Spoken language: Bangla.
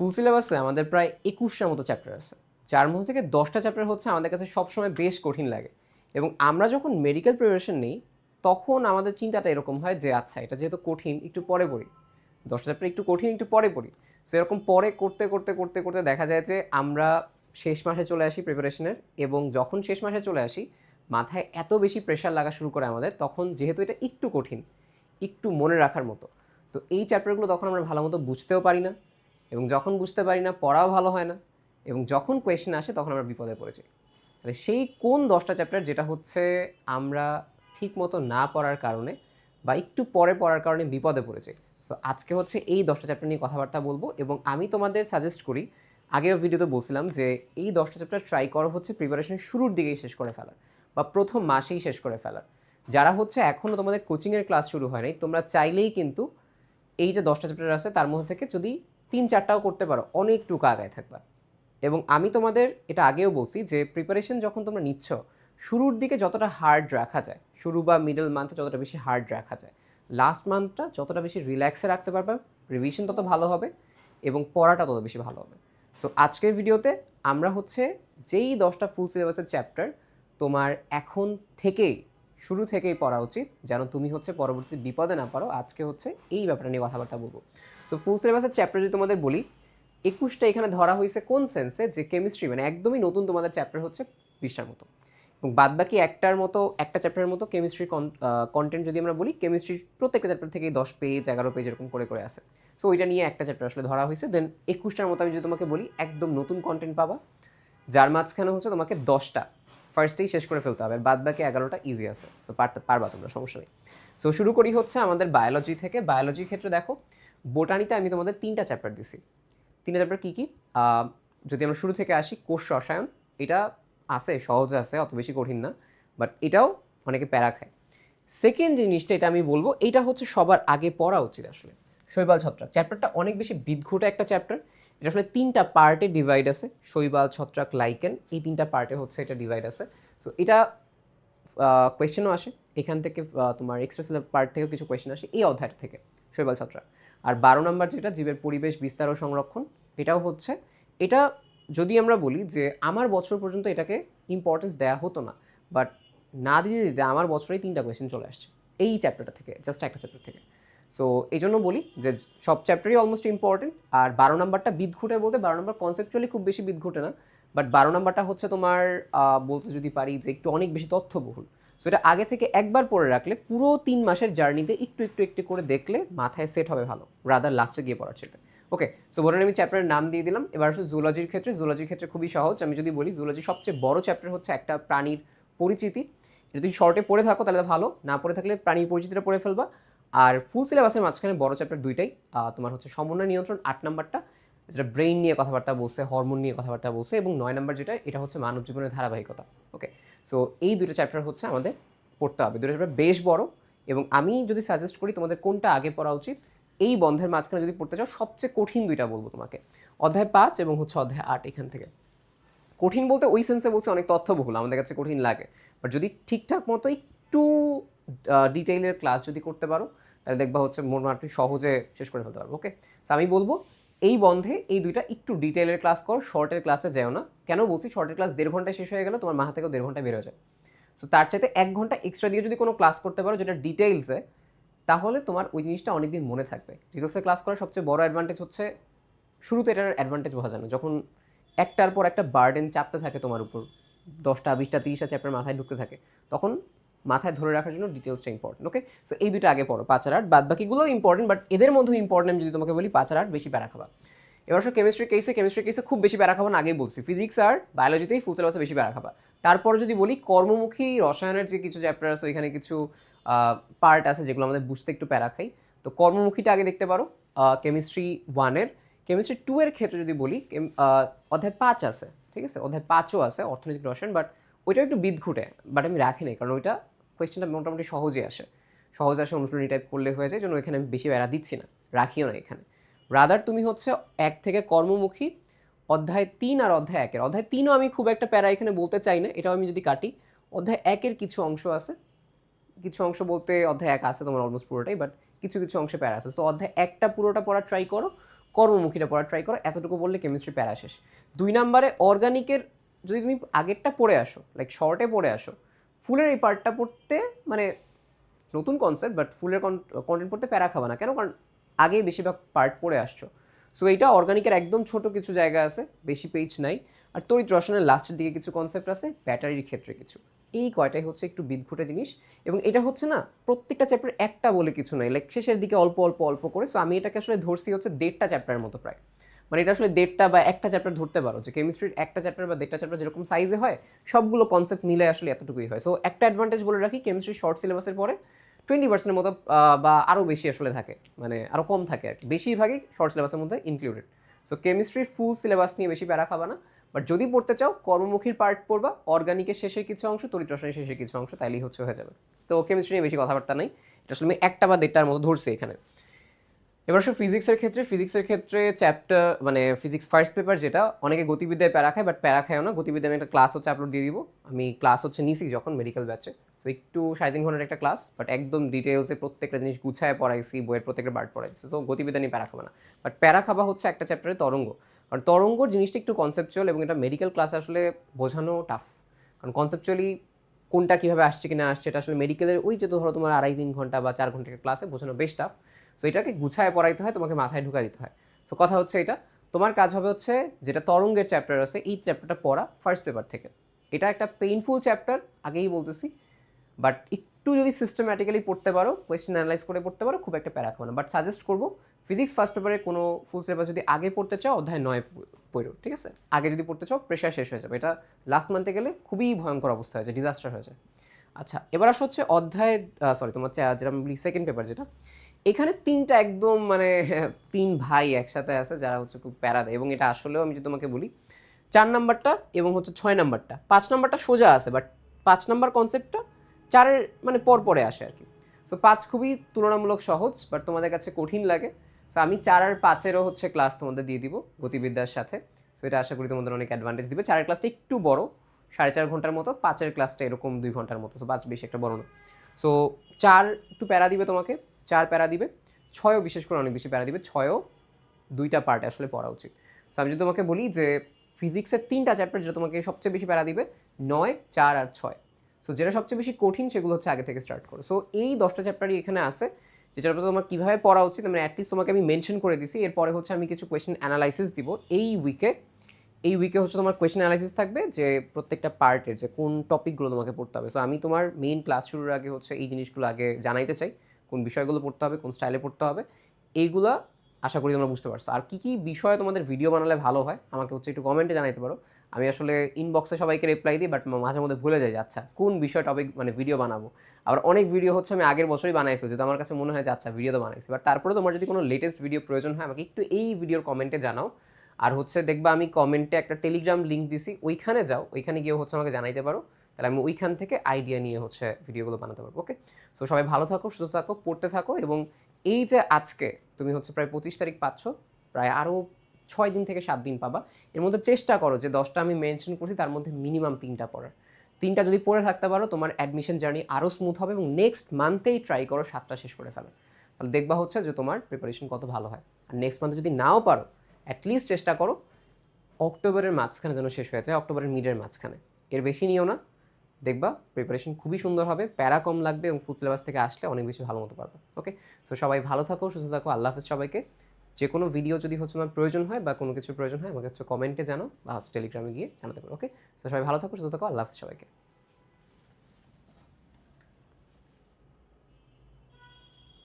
ফুল সিলেবাসে আমাদের প্রায় একুশটার মতো চ্যাপ্টার আছে। যার মধ্যে থেকে দশটা চ্যাপ্টার হচ্ছে আমাদের কাছে সবসময় বেশ কঠিন লাগে। এবং আমরা যখন মেডিকেল প্রিপারেশন নিই, তখন আমাদের চিন্তাটা এরকম হয় যে আচ্ছা এটা যেহেতু কঠিন, একটু পরে পড়ি। দশটা চ্যাপ্টার একটু কঠিন, একটু পরে পড়ি। সো এরকম পরে করতে করতে করতে করতে দেখা যায় যে, আমরা শেষ মাসে চলে আসি প্রিপারেশনের এবং যখন শেষ মাসে চলে আসি, মাথায় এত বেশি প্রেশার লাগা শুরু করে আমাদের, তখন যেহেতু এটা একটু কঠিন, একটু মনে রাখার মতো। তো এই চ্যাপ্টারগুলো তখন আমরা ভালো মতো বুঝতেও পারি না। এবং যখন বুঝতে পারি না, পড়াও ভালো হয় না, এবং যখন কোয়েশ্চেন আসে, তখন আমরা বিপদে পড়েছি। তাহলে সেই কোন দশটা চ্যাপ্টার যেটা হচ্ছে আমরা ঠিক মতো না পড়ার কারণে বা একটু পরে পড়ার কারণে বিপদে পড়েছি। সো আজকে হচ্ছে এই দশটা চ্যাপ্টার নিয়ে কথাবার্তা বলব এবং আমি তোমাদের সাজেস্ট করি, আগেও ভিডিওতে বলছিলাম যে এই দশটা চ্যাপ্টার ট্রাই করো হচ্ছে প্রিপারেশনের শুরুর দিকেই শেষ করে ফেলার বা প্রথম মাসেই শেষ করে ফেলার। যারা হচ্ছে এখনও তোমাদের কোচিংয়ের ক্লাস শুরু হয় নাই, তোমরা চাইলেই কিন্তু এই যে দশটা চ্যাপ্টার আছে, তার মধ্যে থেকে যদি তিন চারটাও করতে পারো, অনেকটুকু আগায় থাকবা। এবং আমি তোমাদের এটা আগেও বলছি যে প্রিপারেশন যখন তোমরা নিচ্ছ, শুরুর দিকে যতটা হার্ড রাখা যায়, শুরু বা মিডল মান্থে যতটা বেশি হার্ড রাখা যায় লাস্ট মান্থটা যতটা বেশি রিল্যাক্সে রাখতে পারবে রিভিশন তত ভালো হবে এবং পড়াটা তত বেশি ভালো হবে। সো আজকের ভিডিওতে আমরা হচ্ছে যেই দশটা ফুল সিলেবাসের চ্যাপ্টার তোমার এখন থেকেই শুরু থেকেই পড়া উচিত, যেন তুমি হচ্ছে পরবর্তী বিপদে না পারো আজকে হচ্ছে এই ব্যাপারটা নিয়ে কথাবার্তা বলব। সো ফুল সিলেবাসের চ্যাপ্টার যদি তোমাদের বলি, একুশটা এখানে ধরা হয়েছে কোন সেন্সে যে কেমিস্ট্রি মানে একদমই নতুন তোমাদের চ্যাপ্টার হচ্ছে বিশটার মতো। এবং বাদবাকি একটার মতো, একটা চ্যাপ্টারের মতো কেমিস্ট্রি কন্টেন্ট যদি আমরা বলি কেমিস্ট্রির প্রত্যেকটা চ্যাপ্টার থেকেই দশ পেজ এগারো পেজ এরকম করে করে আসে। সো ওইটা নিয়ে একটা চ্যাপ্টার আসলে ধরা হয়েছে। দেন একুশটার মতো আমি যদি তোমাকে বলি, একদম নতুন কন্টেন্ট পাবা, যার মাঝখানে হচ্ছে তোমাকে দশটা ফার্স্টেই শেষ করে ফেলতে হবে বাদ বাকি এগারোটা ইজি আছে সো পারতে, পারবা তোমরা, সমস্যা নেই। সো শুরু করি হচ্ছে আমাদের বায়োলজি থেকে। বায়োলজির ক্ষেত্রে দেখো বোটানিতে আমি তোমাদের তিনটা চ্যাপ্টার দিছি। তিনটা চ্যাপ্টার কী কী? যদি আমরা শুরু থেকে আসি, কোষ রসায়ন, এটা আছে, সহজ আছে, অত বেশি কঠিন না বাট এটাও অনেকে প্যারা খায়। সেকেন্ড জিনিসটা এটা আমি বলব, এটা হচ্ছে সবার আগে পড়া উচিত আসলে। শৈবাল ছত্রাক চ্যাপ্টারটা অনেক বেশি বিদঘুটে একটা চ্যাপ্টার এটা আসলে তিনটা পার্টে ডিভাইড আছে, শৈবাল, ছত্রাক লাইকেন এই তিনটা পার্টে হচ্ছে এটা ডিভাইড আছে। সো এটা কোয়েশ্চেনও আসে, এখান থেকে তোমার এক্সট্রা সিলেব পার্ট থেকেও কিছু কোয়েশ্চেন আসে এই অধ্যায় থেকে, শৈবাল, ছত্রাক। আর বারো নম্বর যেটা, জীবের পরিবেশ, বিস্তার ও সংরক্ষণ, এটাও হচ্ছে, এটা যদি আমরা বলি যে আমার বছর পর্যন্ত এটাকে ইম্পর্টেন্স দেওয়া হতো না বাট না দিতে দিতে আমার বছরেই তিনটা কোয়েশ্চেন চলে আসছে, এই চ্যাপ্টারটা থেকে জাস্ট একটা চ্যাপ্টার থেকে। সো এই জন্য বলি যে সব চ্যাপ্টারই অলমোস্ট ইম্পর্টেন্ট আর বারো নাম্বারটা বিদঘুটে বলতে বারো নাম্বার কনসেপচুয়ালি খুব বেশি বিদঘুটে না বাট বারো নাম্বারটা হচ্ছে তোমার বলতে যদি পারি যে একটু অনেক বেশি তথ্যবহুল। সো এটা আগে থেকে একবার পড়ে রাখলে পুরো তিন মাসের জার্নিতে একটু একটু একটু করে দেখলে মাথায় সেট হবে ভালো রাদার লাস্টে গিয়ে পড়ার চেয়ে ওকে সো বলেন আমি চ্যাপ্টারের নাম দিয়ে দিলাম, এবার হচ্ছে জুলজির ক্ষেত্রে জুলজির ক্ষেত্রে খুবই সহজ, আমি যদি বলি জুলজির সবচেয়ে বড় চ্যাপ্টার হচ্ছে একটা প্রাণীর পরিচিতি। যদি শর্টে পড়ে থাকো তাহলে ভালো, না পড়ে থাকলে প্রাণীর পরিচিতিটা পড়ে ফেলবা। আর ফুল সিলেবাসের মাঝখানে বড় চ্যাপ্টার দুইটাই তোমার হচ্ছে সমন্বয় নিয়ন্ত্রণ, আট নাম্বারটা, যেটা ব্রেইন নিয়ে কথাবার্তা বলছে হরমোন নিয়ে কথাবার্তা বলছে, এবং নয় নাম্বার যেটা, এটা হচ্ছে মানব জীবনের ধারাবাহিকতা ওকে সো এই দুটো চ্যাপ্টার হচ্ছে আমাদের পড়তে হবে। দুটো চ্যাপ্টার বেশ বড়, এবং আমি যদি সাজেস্ট করি তোমাদের কোনটা আগে পড়া উচিত, এই বন্ধের মাঝখানে যদি পড়তে চাও, সবচেয়ে কঠিন দুইটা বলব তোমাকে। অধ্যায় পাঁচ এবং হচ্ছে অধ্যায় আট এখান থেকে। কঠিন বলতে ওই সেন্সে বলছে অনেক তথ্যবহুল, আমাদের কাছে কঠিন লাগে। বাট যদি ঠিকঠাক মতো একটু ডিটেইলের ক্লাস যদি করতে পারো তাহলে দেখবা হচ্ছে মোটামুটি সহজে শেষ করে ফেলতে পারব, ওকে? সো আমি বলব, এই বন্ধে এই দুইটা একটু ডিটেলের ক্লাস করো, শর্টের ক্লাসে যেও না। কেন বলছি শর্টের ক্লাস দেড় ঘন্টায় শেষ হয়ে গেলে, তোমার মাথা থেকেও দেড় ঘন্টায় বের হয়ে যায়। সো তার চাইতে এক ঘণ্টা এক্সট্রা দিয়ে যদি কোনো ক্লাস করতে পারো যেটা ডিটেইলসে তাহলে তোমার ওই জিনিসটা অনেকদিন মনে থাকবে। ডিটেলসে ক্লাস করার সবচেয়ে বড় অ্যাডভান্টেজ হচ্ছে, শুরুতে এটার অ্যাডভান্টেজ বোঝা যায় না। যখন একটার পর একটা বার্ডেন চাপতে থাকে তোমার উপর, দশটা, বিশটা, তিরিশটা চ্যাপ্টার মাথায় ঢুকতে থাকে, তখন মাথায় ধরে রাখার জন্য ডিটেলসটা ইম্পর্টেন্ট ওকে সো এই দুটো আগে পড়ো পাঁচ আর আট। বাদ বাকিগুলো ইম্পর্টেন্ট বাট এদের মধ্যে ইম্পর্টেন্ট আমি যদি তোমাকে বলি পাঁচ আর আট বেশি প্যারা খাবা। এবার সব কেমিস্ট্রি কেসে কেমিস্ট্রি কেসে খুব বেশি প্যারা খাবা আগেই বলছি। ফিজিক্স আর বায়োলজিতেই ফুল সিলেবাসে বেশি প্যারা খাবা। তারপর যদি বলি, কর্মমুখী রসায়নের যে কিছু চ্যাপ্টার আছে ওইখানে কিছু পার্ট আছে যেগুলো আমাদের বুঝতে একটু প্যারা খাই। তো কর্মমুখীটা আগে দেখতে পারো কেমিস্ট্রি ওয়ানের কেমিস্ট্রি টু এর ক্ষেত্রে যদি বলি অধ্যায় পাঁচ আছে, ঠিক আছে? অধ্যায় পাঁচও আছে, অর্থনৈতিক রসায়ন বাট ওইটা একটু বিদঘুটে বাট আমি রাখি কারণ ওইটা কোয়েশ্চেনটা মোটামুটি সহজে আসে। সহজ আসে অনুশীলনী টাইপ করলে হয়ে যায় জন্য এখানে আমি বেশি বেড়া দিচ্ছি না, রাখিও না এখানে। রাদার তুমি হচ্ছে এক থেকে কর্মমুখী, অধ্যায় তিন আর অধ্যায় একের। অধ্যায় তিনও আমি খুব একটা প্যারা এখানে বলতে চাই না, এটাও আমি যদি কাটি, অধ্যায় একের কিছু অংশ আছে। কিছু অংশ বলতে অধ্যায় এক আছে তোমার অলমোস্ট পুরোটাই বাট কিছু কিছু অংশে প্যারা আছে। তো অধ্যায় একটা পুরোটা পড়া ট্রাই করো, কর্মমুখীটা পড়া ট্রাই করো, এতটুকু বললে কেমিস্ট্রি প্যারা শেষ। দুই নাম্বারে অর্গানিকের যদি তুমি আগেরটা পড়ে আসো লাইক শর্টে পড়ে আসো ফুলের এই পার্টটা পড়তে মানে নতুন কনসেপ্ট বাট ফুলের কন্টেন্ট পড়তে প্যারা খাবা না। কেন? কারণ আগেই বেশিরভাগ পার্ট পড়ে আসছো। সো এইটা অর্গানিকের একদম ছোট কিছু জায়গা আছে, বেশি পেজ নাই। আর তড়িৎ রসায়নের লাস্টের দিকে কিছু কনসেপ্ট আছে ব্যাটারির ক্ষেত্রে কিছু। এই কয়টাই হচ্ছে একটু বিদঘুটে জিনিস। এবং এটা হচ্ছে না, প্রত্যেকটা চ্যাপ্টার একটা বলে কিছু নাই। লাইক শেষের দিকে অল্প অল্প অল্প করে। সো আমি এটাকে আসলে ধরছি হচ্ছে দেড়টা চ্যাপ্টারের মতো প্রায়। মানে এটা আসলে দেড়টা বা একটা চ্যাপ্টার ধরতে পারো যে কেমিস্ট্রির একটা চ্যাপ্টার বা দেড়টা চ্যাপ্টার যেরকম সাইজে হয়, সবগুলো কনসেপ্ট মিলে আসলে এতটুকুই হয়। সো একটা অ্যাডভান্টেজ বলে রাখি কেমিস্ট্রি শর্ট সিলেবাসের পরে টোয়েন্টি পার্সেন্টের মতো বা আরও বেশি আসলে থাকে মানে আরও কম থাকে আর কি। বেশিরভাগই শর্ট সিলেবাসের মধ্যে ইনক্লুডেড সো কেমিস্ট্রির ফুল সিলেবাস নিয়ে বেশি প্যারা খাবা না। বাট যদি পড়তে চাও, কর্মমুখীর পার্ট পড়বা অর্গানিকের শেষের কিছু অংশ তরিত রসায়নের শেষের কিছু অংশ, তাইলেই হচ্ছে হয়ে যাবে। তো কেমিস্ট্রি নিয়ে বেশি কথাবার্তা নেই। এটা আসলে আমি একটা বা দেড়টার মতো ধরছি এখানে। এবার আসলে ফিজিক্সের ক্ষেত্রে ফিজিক্সের ক্ষেত্রে চ্যাপ্টার মানে ফিজিক্স ফার্স্ট পেপার যেটা, অনেকে গতিবিদ্যায় প্যারা খায় বাট প্যারা খায়ও না। গতিবিদ্যায় আমি একটা ক্লাস হচ্ছে আপলোড দিয়ে দিব। আমি ক্লাস হচ্ছে নিছি যখন মেডিকেল ব্যাচে সো একটু সাড়ে তিন ঘণ্টার একটা ক্লাস বাট একদম ডিটেলসে প্রত্যেকটা জিনিস গুছায় পড়াইছি, বইয়ের প্রত্যেকটা পার্ট পড়াইছি। সো গতিবিদ্যা নিয়ে প্যারা খাবে না। বাট প্যারা খাবা হচ্ছে একটা চ্যাপ্টারে তরঙ্গ। কারণ তরঙ্গ জিনিসটা একটু কনসেপচুয়াল এবং এটা মেডিকেল ক্লাসে আসলে বোঝানো টাফ কারণ কনসেপচুয়ালি কোনটা কীভাবে আসছে কি না আসছে, এটা আসলে মেডিকেলের ওই যে ধরো তোমার আড়াই, তিন ঘণ্টা বা চার ঘণ্টার ক্লাসে বোঝানো বেশ টাফ সো এটাকে গুছায় পড়াইতে হয়, তোমাকে মাথায় ঢুকাই দিতে হয়। সো কথা হচ্ছে এটা। তোমার কাজ হবে হচ্ছে যেটা তরঙ্গের চ্যাপ্টার আছে, এই চ্যাপ্টারটা পড়া ফার্স্ট পেপার থেকে। এটা একটা পেইনফুল চ্যাপ্টার আগেই বলতেছি। বাট একটু যদি সিস্টেম্যাটিক্যালি পড়তে পারো কোয়েশ্চেন অ্যানালাইজ করে পড়তে পারো, খুব একটা প্যারা খাবে না। বাট সাজেস্ট করব ফিজিক্স ফার্স্ট পেপারে কোনো ফুল সিলেবাস যদি আগে পড়তে চাও, অধ্যায় নয় পড়ো, ঠিক আছে? আগে যদি পড়তে চাও প্রেশার শেষ হয়ে যাবে। এটা লাস্ট মান্থে গেলে খুবই ভয়ঙ্কর অবস্থা হয়ে যায় ডিজাস্টার হয়ে যায় আচ্ছা এবার আসা হচ্ছে অধ্যায় সরি তোমার যেটা বলি সেকেন্ড পেপার যেটা এখানে তিনটা একদম মানে তিন ভাই একসাথে আছে যারা হচ্ছে খুব প্যারা দেয়। এবং এটা আসলেও আমি যদি তোমাকে বলি, চার নাম্বারটা এবং হচ্ছে ছয় নাম্বারটা। পাঁচ নাম্বারটা সোজা আছে বাট পাঁচ নাম্বার কনসেপ্টটা চারের মানে পর পরে আসে আর কি। সো পাঁচ খুবই তুলনামূলক সহজ বাট তোমাদের কাছে কঠিন লাগে। সো আমি চার আর পাঁচেরও হচ্ছে ক্লাস তোমাদের দিয়ে দিব গতিবিদ্যার সাথে। সো এটা আশা করি তোমাদের অনেক অ্যাডভান্টেজ দিবে। চারের ক্লাসটা একটু বড়, সাড়ে চার ঘণ্টার মতো, পাঁচের ক্লাসটা এরকম দুই ঘণ্টার মতো। সো পাঁচ বেশি একটা বড় না। সো চার একটু প্যারা দিবে তোমাকে। চার প্যারা দিবে, ছয়ও বিশেষ করে অনেক বেশি প্যারা দিবে, ছয়ও দুইটা পার্ট আসলে পড়া উচিত। সো আমি যদি তোমাকে বলি যে ফিজিক্সের তিনটা চ্যাপ্টার যেটা তোমাকে সবচেয়ে বেশি প্যারা দিবে, নয়, চার আর ছয়। সো যেটা সবচেয়ে বেশি কঠিন সেগুলো হচ্ছে আগে থেকে স্টার্ট করো। সো এই দশটা চ্যাপ্টারই এখানে আছে, যেটার উপর তোমার কীভাবে পড়া উচিত মানে অ্যাটলিস্ট তোমাকে আমি মেনশন করে দিছি, এরপরে হচ্ছে আমি কিছু কোয়েশ্চেন অ্যানালাইসিস দিব। এই উইকে এই উইকে হচ্ছে তোমার কোয়েশ্চেন অ্যানালাইসিস থাকবে যে প্রত্যেকটা পার্টের যে কোন টপিকগুলো তোমাকে পড়তে হবে। সো আমি তোমার মেইন ক্লাস শুরুর আগে হচ্ছে এই জিনিসগুলো আগে জানাইতে চাই। কোন বিষয়গুলো পড়তে হবে, কোন স্টাইলে পড়তে হবে, এইগুলা আশা করি তোমরা বুঝতে পারছ। আর কী কী বিষয়ে তোমাদের ভিডিও বানালে ভালো হয়, আমাকে হচ্ছে একটু কমেন্টে জানাইতে পারো। আমি আসলে ইনবক্সে সবাইকে রিপ্লাই দিই বাট মাঝে মধ্যে ভুলে যাই আচ্ছা কোন বিষয় টপিক মানে ভিডিও বানাবো? আবার অনেক ভিডিও হচ্ছে আমি আগের বছরই বানাই ফেলছি, তো আমার কাছে মনে হয় যে আচ্ছা ভিডিও তো বানাইছি। বাট তারপরে তোমার যদি কোনো লেটেস্ট ভিডিও প্রয়োজন হয়, আমাকে একটু এই ভিডিওর কমেন্টে জানাও। আর হচ্ছে দেখবা আমি কমেন্টে একটা টেলিগ্রাম লিঙ্ক দিছি, ওইখানে যাও, ওইখানে গিয়ে হচ্ছে আমাকে জানাইতে পারো। তাহলে আমি ওইখান থেকে আইডিয়া নিয়ে হচ্ছে ভিডিওগুলো বানাতে পারব ওকে সো সবাই ভালো থাকো, সুস্থ থাকো, পড়তে থাকো এবং এই যে আজকে তুমি হচ্ছে প্রায় পঁচিশ তারিখ পাচ্ছ, প্রায় আরও ছয় দিন থেকে সাত দিন পাবা। এর মধ্যে চেষ্টা করো যে দশটা আমি মেনশন করছি, তার মধ্যে মিনিমাম তিনটা পড়ার। তিনটা যদি পড়ে থাকতে পারো, তোমার অ্যাডমিশন জার্নি আরও স্মুথ হবে এবং নেক্সট মান্থেই ট্রাই করো সাতটা শেষ করে ফেলো। তাহলে দেখবা হচ্ছে যে তোমার প্রিপারেশন কত ভালো হয়। আর নেক্সট মান্থে যদি নাও পারো অ্যাটলিস্ট চেষ্টা করো, অক্টোবরের মাঝখানে যেন শেষ হয়ে যায়, অক্টোবরের মিডের মাঝখানে। এর বেশি নিও না। দেখবা প্রিপারেশন খুবই সুন্দর হবে, প্যারা কম লাগবে এবং ফুল সিলেবাস থেকে আসলে অনেক বেশি ভালো মতো পারবে ওকে সো সবাই ভালো থাকো, সুস্থ থাকো, আল্লাহ হাফেজ সবাইকে। যে কোনো ভিডিও যদি হচ্ছে তোমার প্রয়োজন হয় বা কোনো কিছু প্রয়োজন হয়, আমাকে হচ্ছে কমেন্টে জানো বা হচ্ছে টেলিগ্রামে গিয়ে জানাতে পারো ওকে সো সবাই ভালো থাকো, সুস্থ থাকো, আল্লাহ হাফেজ সবাইকে।